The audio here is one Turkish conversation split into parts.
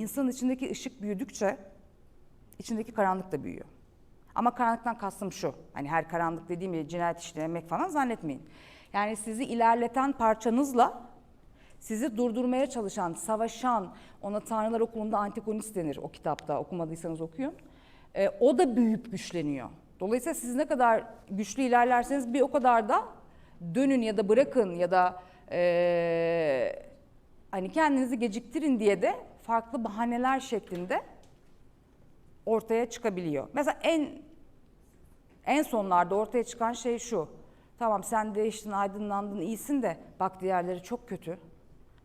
İnsanın içindeki ışık büyüdükçe içindeki karanlık da büyüyor. Ama karanlıktan kastım şu. Hani her karanlık dediğim gibi cinayet işlemek falan zannetmeyin. Yani sizi ilerleten parçanızla sizi durdurmaya çalışan, savaşan, ona Tanrılar Okulu'nda antikonist denir o kitapta okumadıysanız okuyun. Ee, o da büyüyüp güçleniyor. Dolayısıyla siz ne kadar güçlü ilerlerseniz bir o kadar da dönün ya da bırakın ya da ee, hani kendinizi geciktirin diye de farklı bahaneler şeklinde ortaya çıkabiliyor. Mesela en en sonlarda ortaya çıkan şey şu. Tamam sen değiştin, aydınlandın, iyisin de bak diğerleri çok kötü.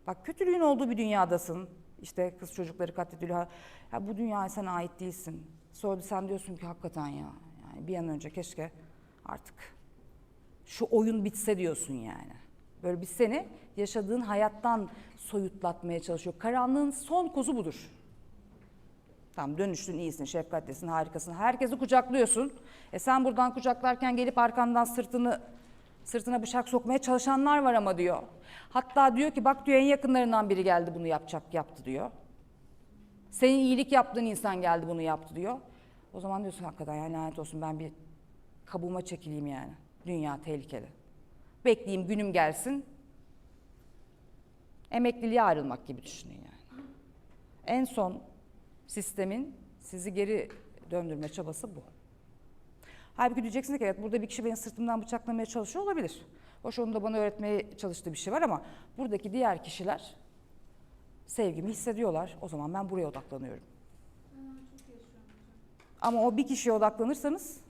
Bak kötülüğün olduğu bir dünyadasın. İşte kız çocukları katlediliyor. Ya bu dünyaya sen ait değilsin. Sonra sen diyorsun ki hakikaten ya. Yani bir an önce keşke artık şu oyun bitse diyorsun yani. Böyle bir seni yaşadığın hayattan soyutlatmaya çalışıyor. Karanlığın son kozu budur. Tamam dönüştün, iyisin, şefkatlisin, harikasın. Herkesi kucaklıyorsun. E sen buradan kucaklarken gelip arkandan sırtını sırtına bıçak sokmaya çalışanlar var ama diyor. Hatta diyor ki bak diyor en yakınlarından biri geldi bunu yapacak yaptı diyor. Senin iyilik yaptığın insan geldi bunu yaptı diyor. O zaman diyorsun hakikaten yani lanet olsun ben bir kabuğuma çekileyim yani. Dünya tehlikeli. Bekleyeyim günüm gelsin. Emekliliğe ayrılmak gibi düşünün yani. En son sistemin sizi geri döndürme çabası bu. Halbuki diyeceksiniz ki evet burada bir kişi beni sırtımdan bıçaklamaya çalışıyor olabilir. Hoş onun da bana öğretmeye çalıştığı bir şey var ama buradaki diğer kişiler sevgimi hissediyorlar. O zaman ben buraya odaklanıyorum. Ama o bir kişiye odaklanırsanız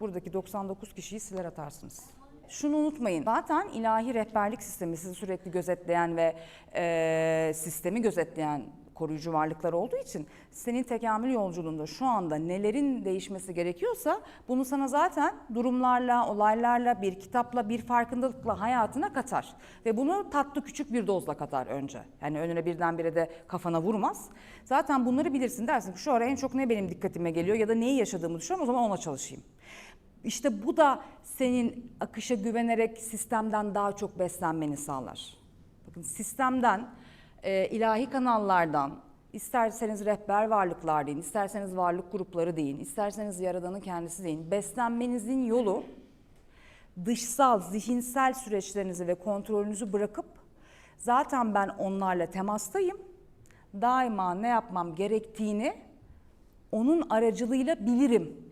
buradaki 99 kişiyi siler atarsınız. Şunu unutmayın. Zaten ilahi rehberlik sistemi sizi sürekli gözetleyen ve e, sistemi gözetleyen koruyucu varlıklar olduğu için senin tekamül yolculuğunda şu anda nelerin değişmesi gerekiyorsa bunu sana zaten durumlarla, olaylarla, bir kitapla, bir farkındalıkla hayatına katar. Ve bunu tatlı küçük bir dozla katar önce. Yani önüne birdenbire de kafana vurmaz. Zaten bunları bilirsin dersin ki şu ara en çok ne benim dikkatime geliyor ya da neyi yaşadığımı düşünüyorum o zaman ona çalışayım. İşte bu da senin akışa güvenerek sistemden daha çok beslenmeni sağlar. Bakın sistemden, e, ilahi kanallardan, isterseniz rehber varlıklar deyin, isterseniz varlık grupları deyin, isterseniz yaradanın kendisi deyin. Beslenmenizin yolu dışsal, zihinsel süreçlerinizi ve kontrolünüzü bırakıp zaten ben onlarla temastayım. Daima ne yapmam gerektiğini onun aracılığıyla bilirim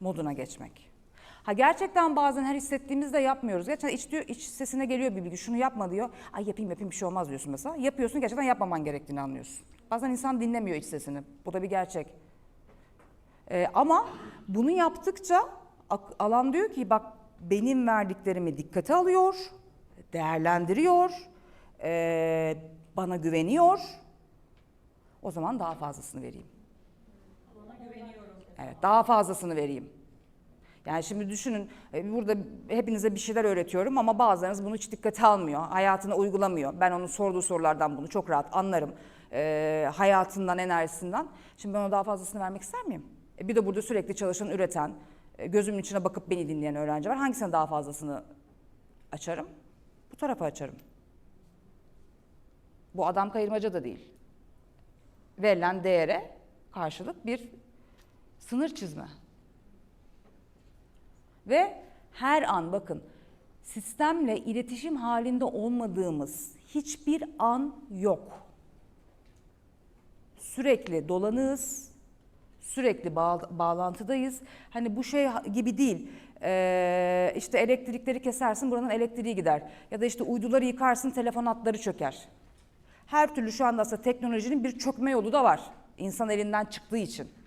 moduna geçmek. Ha gerçekten bazen her hissettiğimizde yapmıyoruz. Gerçekten iç, diyor, iç sesine geliyor bir bilgi. Şunu yapma diyor. Ay yapayım yapayım bir şey olmaz diyorsun mesela. Yapıyorsun gerçekten yapmaman gerektiğini anlıyorsun. Bazen insan dinlemiyor iç sesini. Bu da bir gerçek. Ee, ama bunu yaptıkça alan diyor ki bak benim verdiklerimi dikkate alıyor, değerlendiriyor, ee, bana güveniyor. O zaman daha fazlasını vereyim. Evet, daha fazlasını vereyim. Yani şimdi düşünün e, burada hepinize bir şeyler öğretiyorum ama bazılarınız bunu hiç dikkate almıyor. Hayatına uygulamıyor. Ben onun sorduğu sorulardan bunu çok rahat anlarım. Ee, hayatından, enerjisinden. Şimdi ben ona daha fazlasını vermek ister miyim? E, bir de burada sürekli çalışan, üreten, e, gözümün içine bakıp beni dinleyen öğrenci var. Hangisine daha fazlasını açarım? Bu tarafa açarım. Bu adam kayırmaca da değil. Verilen değere karşılık bir sınır çizme. Ve her an bakın sistemle iletişim halinde olmadığımız hiçbir an yok. Sürekli dolanığız, sürekli bağ- bağlantıdayız. Hani bu şey gibi değil. Ee, işte elektrikleri kesersin buranın elektriği gider. Ya da işte uyduları yıkarsın telefon hatları çöker. Her türlü şu anda aslında teknolojinin bir çökme yolu da var. İnsan elinden çıktığı için.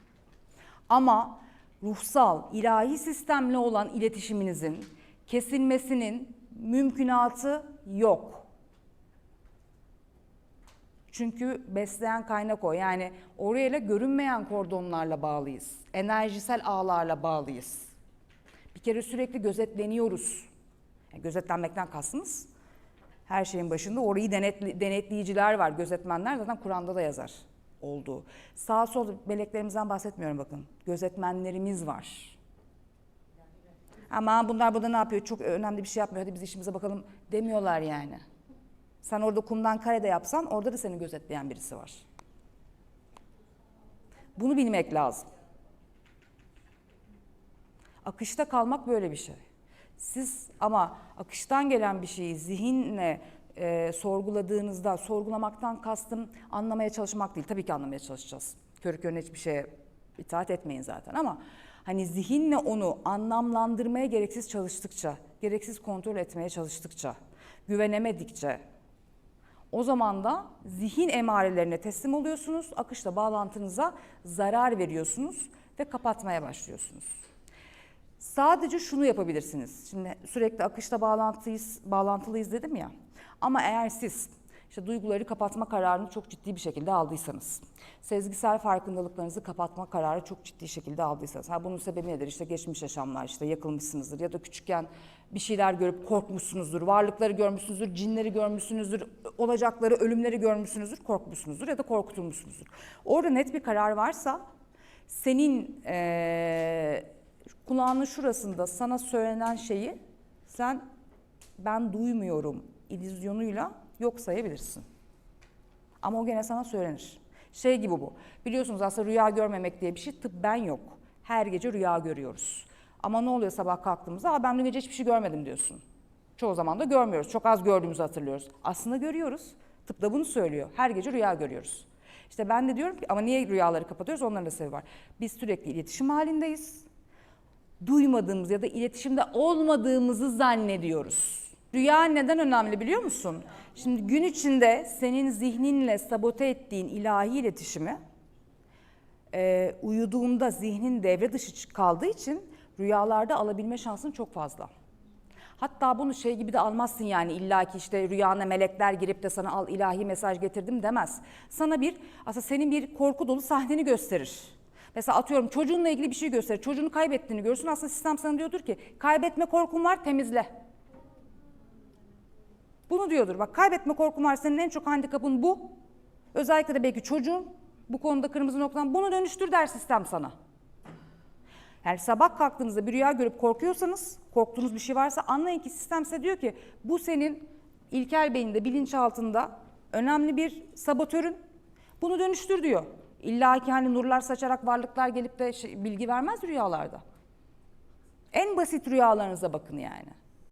Ama ruhsal, ilahi sistemle olan iletişiminizin kesilmesinin mümkünatı yok. Çünkü besleyen kaynak o. Yani oraya görünmeyen kordonlarla bağlıyız. Enerjisel ağlarla bağlıyız. Bir kere sürekli gözetleniyoruz. Yani gözetlenmekten kastınız her şeyin başında orayı denetli- denetleyiciler var, gözetmenler zaten Kur'an'da da yazar olduğu. Sağ sol meleklerimizden bahsetmiyorum bakın. Gözetmenlerimiz var. Ama bunlar burada ne yapıyor? Çok önemli bir şey yapmıyor. Hadi biz işimize bakalım demiyorlar yani. Sen orada kumdan kare de yapsan orada da seni gözetleyen birisi var. Bunu bilmek lazım. Akışta kalmak böyle bir şey. Siz ama akıştan gelen bir şeyi zihinle e, sorguladığınızda, sorgulamaktan kastım anlamaya çalışmak değil. Tabii ki anlamaya çalışacağız. Körü körüne hiçbir şeye itaat etmeyin zaten ama hani zihinle onu anlamlandırmaya gereksiz çalıştıkça, gereksiz kontrol etmeye çalıştıkça, güvenemedikçe o zaman da zihin emarelerine teslim oluyorsunuz. Akışla bağlantınıza zarar veriyorsunuz ve kapatmaya başlıyorsunuz. Sadece şunu yapabilirsiniz. Şimdi sürekli akışla bağlantıyız, bağlantılıyız dedim ya. Ama eğer siz işte duyguları kapatma kararını çok ciddi bir şekilde aldıysanız, sezgisel farkındalıklarınızı kapatma kararı çok ciddi şekilde aldıysanız, ha bunun sebebi nedir? İşte geçmiş yaşamlar, işte yakılmışsınızdır ya da küçükken bir şeyler görüp korkmuşsunuzdur, varlıkları görmüşsünüzdür, cinleri görmüşsünüzdür, olacakları, ölümleri görmüşsünüzdür, korkmuşsunuzdur ya da korkutulmuşsunuzdur. Orada net bir karar varsa senin eee kulağının şurasında sana söylenen şeyi sen ben duymuyorum illüzyonuyla yok sayabilirsin. Ama o gene sana söylenir. Şey gibi bu. Biliyorsunuz aslında rüya görmemek diye bir şey tıbben yok. Her gece rüya görüyoruz. Ama ne oluyor sabah kalktığımızda? Aa ben dün gece hiçbir şey görmedim diyorsun. Çoğu zaman da görmüyoruz. Çok az gördüğümüzü hatırlıyoruz. Aslında görüyoruz. Tıp da bunu söylüyor. Her gece rüya görüyoruz. İşte ben de diyorum ki ama niye rüyaları kapatıyoruz? Onların da sebebi var. Biz sürekli iletişim halindeyiz duymadığımız ya da iletişimde olmadığımızı zannediyoruz. Rüya neden önemli biliyor musun? Şimdi gün içinde senin zihninle sabote ettiğin ilahi iletişimi e, uyuduğunda zihnin devre dışı kaldığı için rüyalarda alabilme şansın çok fazla. Hatta bunu şey gibi de almazsın yani illaki işte rüyana melekler girip de sana al ilahi mesaj getirdim demez. Sana bir aslında senin bir korku dolu sahneni gösterir. Mesela atıyorum çocuğunla ilgili bir şey gösterir. Çocuğunu kaybettiğini görürsün. Aslında sistem sana diyordur ki kaybetme korkun var temizle. Bunu diyordur. Bak kaybetme korkun var senin en çok handikapın bu. Özellikle de belki çocuğun bu konuda kırmızı noktan bunu dönüştür der sistem sana. Yani sabah kalktığınızda bir rüya görüp korkuyorsanız, korktuğunuz bir şey varsa anlayın ki sistem size diyor ki bu senin ilkel beyinde, bilinçaltında önemli bir sabotörün. Bunu dönüştür diyor. İlla ki hani nurlar saçarak varlıklar gelip de şey- bilgi vermez rüyalarda. En basit rüyalarınıza bakın yani.